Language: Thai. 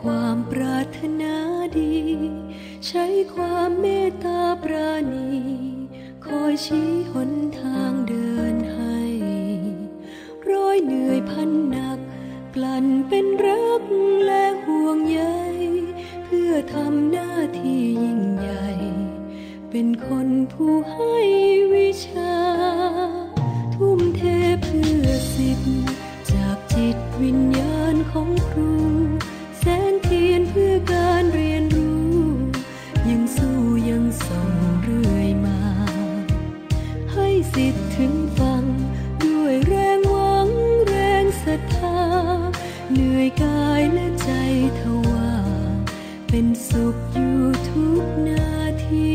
ความปรารถนาดี ใช้ความเมตตาปราณี คอยชี้หนทางเดินให้ ร้อยเหนื่อยพันหนัก กลั่นเป็นรักแล สิทธิ์ถึงฟัง ด้วยแรงหวังแรงศรัทธา เหนื่อยกายและใจทว่า เป็นสุขอยู่ทุกนาที